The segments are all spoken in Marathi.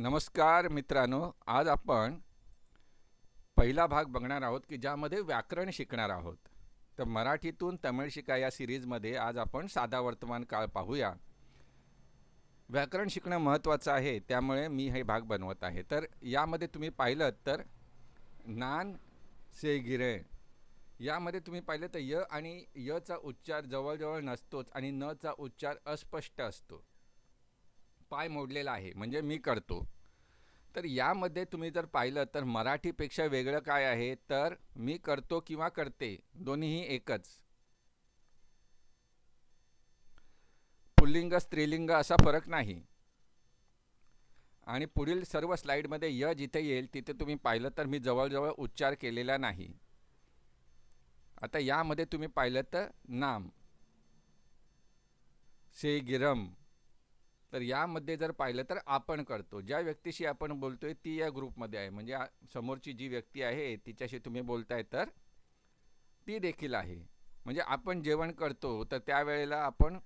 नमस्कार मित्रांनो आज आपण पहिला भाग बघणार आहोत की ज्यामध्ये व्याकरण शिकणार आहोत. तर मराठीतून तमिळ शिका या सिरीजमध्ये आज आपण साधा वर्तमान काळ पाहूया. व्याकरण शिकणं महत्त्वाचं आहे त्यामुळे मी हे भाग बनवत आहे. तर यामध्ये तुम्ही पाहिलं तर नान से गिरे. यामध्ये तुम्ही पाहिलं तर य आणि यचा उच्चार जवळजवळ नसतोच आणि नचा उच्चार अस्पष्ट असतो. पाय मोडलेला आहे म्हणजे मी करतो. तर यामध्ये तुम्ही जर पाहिलं तर मराठीपेक्षा वेगळं काय आहे? तर मी करतो किंवा करते दोन्हीही एकच. पुल्लिंग स्त्रीलिंग असा फरक नाही. आणि पुढील सर्व स्लाईडमध्ये य जिथे येईल तिथे तुम्ही पाहिलं तर मी जवळजवळ उच्चार केलेला नाही. आता यामध्ये तुम्ही पाहिलं तर नाम. से गिरम. तर यामध्ये जर पाहिलं तर आपण करतो. ज्या व्यक्तीशी आपण बोलतोय ती या ग्रुपमध्ये आहे. म्हणजे समोरची जी व्यक्ती आहे तिच्याशी तुम्ही बोलताय तर ती देखील आहे. म्हणजे आपण जेवण करतो तर त्यावेळेला आपण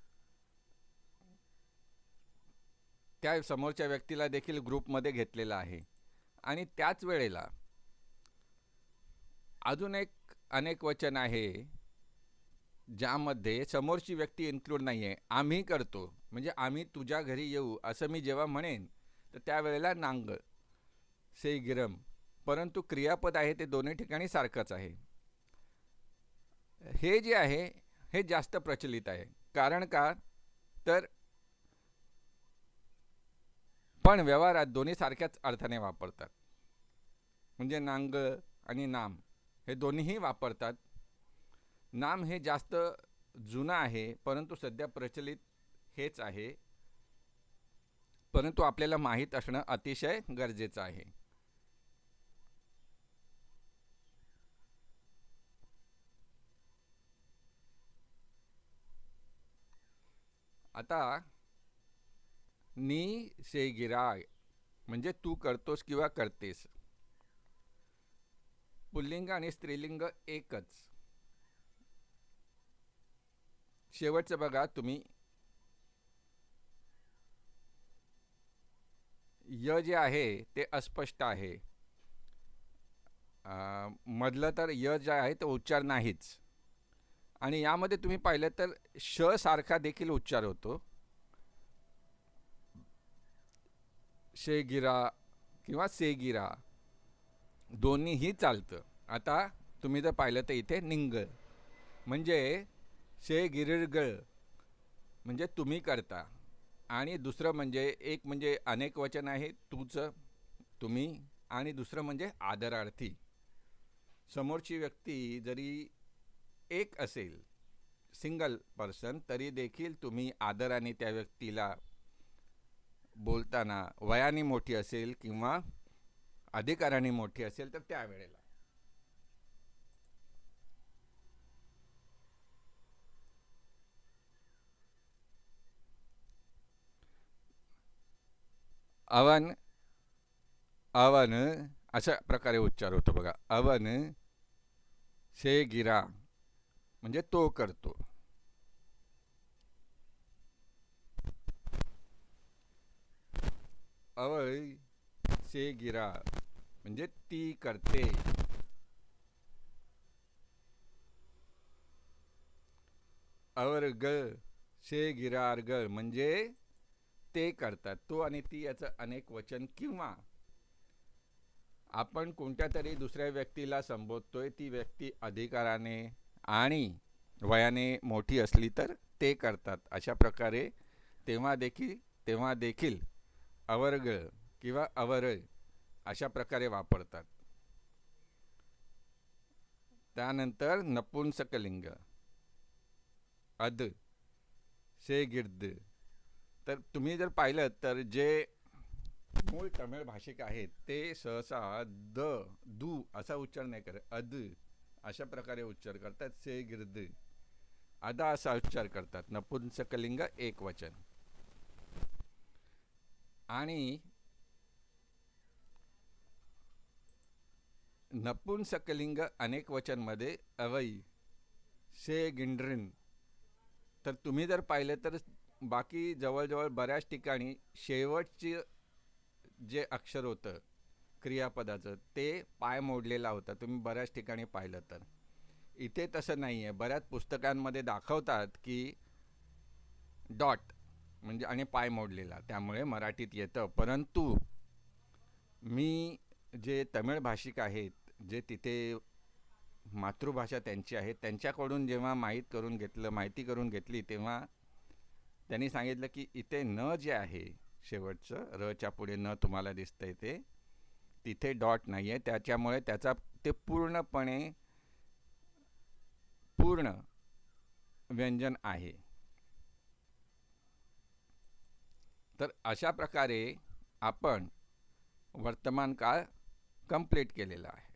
त्या समोरच्या व्यक्तीला देखील ग्रुपमध्ये घेतलेला आहे. आणि त्याच वेळेला अजून एक अनेक वचन आहे. ज्यामध्ये समोरची व्यक्ती इन्क्लूड नाही आहे आम्ही करतो. म्हणजे आम्ही तुझ्या घरी येऊ असं मी जेव्हा म्हणेन तर त्यावेळेला नांग से गिरम परंतु क्रियापद आहे ते दोन्ही ठिकाणी सारखंच आहे. हे जे आहे हे जास्त प्रचलित आहे. कारण का? तर पण व्यवहारात दोन्ही सारख्याच अर्थाने वापरतात. म्हणजे नांग आणि नाम हे दोन्हीही वापरतात. नाम हे जास्त जुनं आहे परंतु सध्या प्रचलित हेच आहे. परंतु आपल्याला माहीत असणं अतिशय गरजेचं आहे. आता नी से गिराय म्हणजे तू करतोस किंवा करतेस पुल्लिंग आणि स्त्रीलिंग एकच. शेवटचं बघा तुम्ही. य जे आहे ते अस्पष्ट आहे. मधलं तर य जे आहे ते उच्चार नाहीच. आणि यामध्ये तुम्ही पाहिलं तर श सारखा देखील उच्चार होतो. शेगिरा किंवा सेगिरा दोन्हीही चालतं. आता तुम्ही जर पाहिलं तर इथे निंग म्हणजे शे गिरिर्गळ म्हणजे तुम्ही करता. आणि दुसरं म्हणजे एक म्हणजे अनेक वचन आहे तूच तुम्ही आणि दुसरं म्हणजे आदरार्थी. समोरची व्यक्ती जरी एक असेल सिंगल पर्सन तरी देखील तुम्ही आदराने त्या व्यक्तीला बोलताना वयाने मोठी असेल किंवा अधिकाराने मोठी असेल तर त्यावेळेला. अवन अवन अशा प्रकारे उच्चार होतो बघा अवन से गिरा म्हणजे तो करतो अवय से गिरा म्हणजे ती करते अवर्ग से गिरार्ग म्हणजे ते करतात. तो आणि ती याचं अनेक वचन किंवा आपण कोणत्या तरी दुसऱ्या व्यक्तीला संबोधतोय ती व्यक्ती अधिकाराने आणि वयाने मोठी असली तर ते करतात. अशा प्रकारे तेव्हा देखील तेव्हा देखील अवर्ग किंवा अवरळ अशा प्रकारे वापरतात. त्यानंतर नपुंसकलिंग. अद. से गिर्द. तर तुम्ही जर पाहिलं तर जे मूळ तमिळ भाषिक आहेत ते सहसा द दू असा उच्चार नाही करत. अद अशा प्रकारे उच्चार करतात. से गिर्द अदा असा उच्चार करतात. नपुंसकलिंग एक वचन. आणि नपुंसकलिंग अनेक वचनमध्ये अवई से गिंड्रिन. तर तुम्ही जर पाहिलं तर बाकी जवळजवळ बऱ्याच ठिकाणी शेवटची जे अक्षर होतं क्रियापदाचं ते पाय मोडलेला होता. तुम्ही बऱ्याच ठिकाणी पाहिलं तर. इथे तसं नाही आहे बऱ्याच पुस्तकांमध्ये दाखवतात की डॉट म्हणजे आणि पाय मोडलेला. त्यामुळे मराठीत येतं. परंतु मी जे तमिळ भाषिक आहेत जे तिथे मातृभाषा त्यांची आहे त्यांच्याकडून जेव्हा माहीत करून घेतलं माहिती करून घेतली तेव्हा त्यांनी सांगितलं की इथे न जे आहे शेवटचं रच्या पुढे न तुम्हाला दिसतंय ते तिथे डॉट नाही आहे त्याच्यामुळे त्याचा ते पूर्णपणे पूर्ण व्यंजन आहे. तर अशा प्रकारे आपण वर्तमान काळ कंप्लीट केलेला आहे.